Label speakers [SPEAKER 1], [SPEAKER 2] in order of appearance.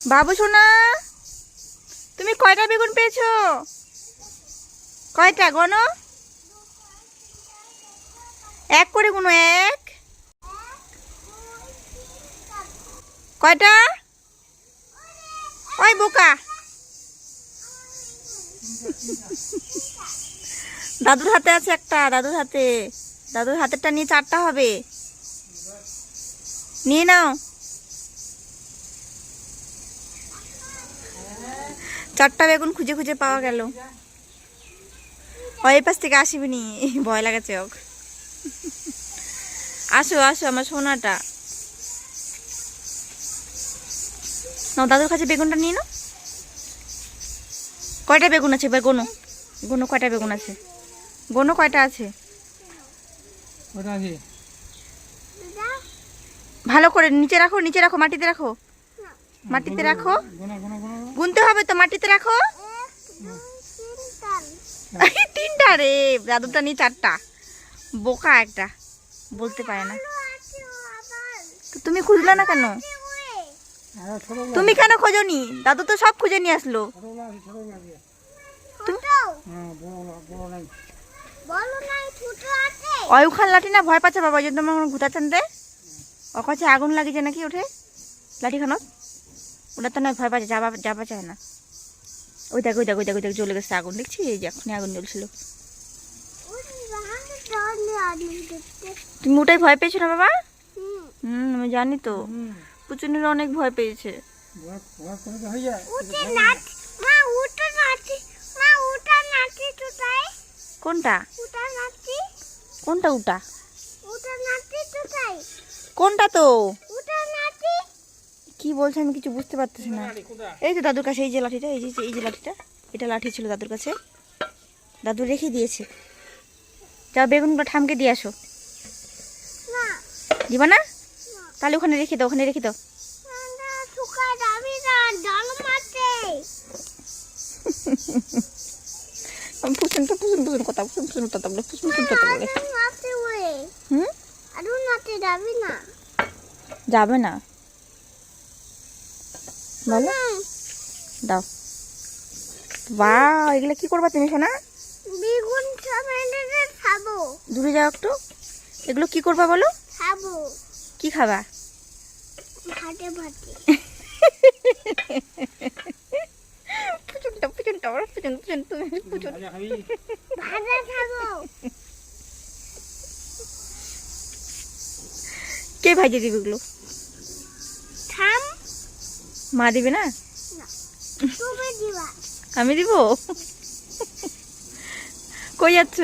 [SPEAKER 1] বাবু সোনা, তুমি কয়টা বেগুন পেয়েছ? কয়টা গনো এক করে গুনো, এক। কয়টা? ওই বোকা। দাদুর হাতে আছে একটা, দাদুর হাতে। দাদুর হাতেরটা নিয়ে চারটা হবে। নিয়ে নাও। চারটা বেগুন খুঁজে খুঁজে পাওয়া গেল। ওই পাশ থেকে আসিবি নি ভয় লাগাচ্ছে ওক। আসো আসো আমার সোনাটা। নাও দাদুর কাছে বেগুনটা নিয়ে নাও। কয়টা বেগুন আছে? এবার গোনো। গোনো কয়টা বেগুন আছে? গোনো কয়টা আছে? ভালো করে নিচে রাখো নিচে রাখো মাটিতে রাখো। মাটিতে রাখো।
[SPEAKER 2] গোনা গোনা গোনা
[SPEAKER 1] গুনতে হবে তো, মাটিতে রাখো। তিনটা রে দাদুটা নিয়ে চারটা। বোকা একটা, বলতে পারে না। তুমি খুঁজলে না কেন? তুমি কেন খোঁজনি? দাদু তো সব খুঁজে নিয়ে আসলো। অয়ুখান লাঠি না, ভয় পাচ্ছে বাবা, ওই জন্য ঘুটাচ্ছেন রে ও কাছে আগুন লাগিছে নাকি ওঠে? লাঠিখানত ওটা তো নয় ভয় পাচ্ছে যাবা যাবা চায় না। ওই দেখ ওই দেখ ওই দেখ ওই দেখ জ্বলে গেছে আগুন দেখছি এই যে এখনই আগুন জ্বলছিল। তুমি ওটাই ভয় পেয়েছ না বাবা? হুম আমি জানি তো। পুচুনির অনেক ভয় পেয়েছে।
[SPEAKER 2] যায়
[SPEAKER 1] কোনটা? কোনটা উটা? কোনটা তো? কি বলছে আমি কিছু বুঝতে পারতেছি না। এই তো দাদুর কাছে এই যে লাঠিটা এই যে এই যে লাঠিটা এটা লাঠি ছিল দাদুর কাছে। দাদু রেখে দিয়েছে। যাও বেগুনগুলো ঠামকে দিয়ে আসো। দিবা না? তাহলে ওখানে রেখে দাও ওখানে রেখে দাও। তো কথা ফুসুন ফুসুন কথা বলে ফুসুন ফুসুন কথা বলে। হুম? যাবে না। বলো দাও। বা এগুলো কি করবা তুমি শোনা
[SPEAKER 3] বেগুন খাব।
[SPEAKER 1] দূরে যাও একটু। এগুলো কি করবা বলো?
[SPEAKER 3] খাব।
[SPEAKER 1] কি খাবা?
[SPEAKER 3] ভাতে ভাতে।
[SPEAKER 1] পুচুনটা পুচুনটা আমার পুচুন পুচুন তুমি পুচুন।
[SPEAKER 2] ভাজা খাবি
[SPEAKER 3] খাব।
[SPEAKER 1] কে ভাজিয়ে দিবে এগুলো? মা দিবে না? আমি দিব? কই যাচ্ছ?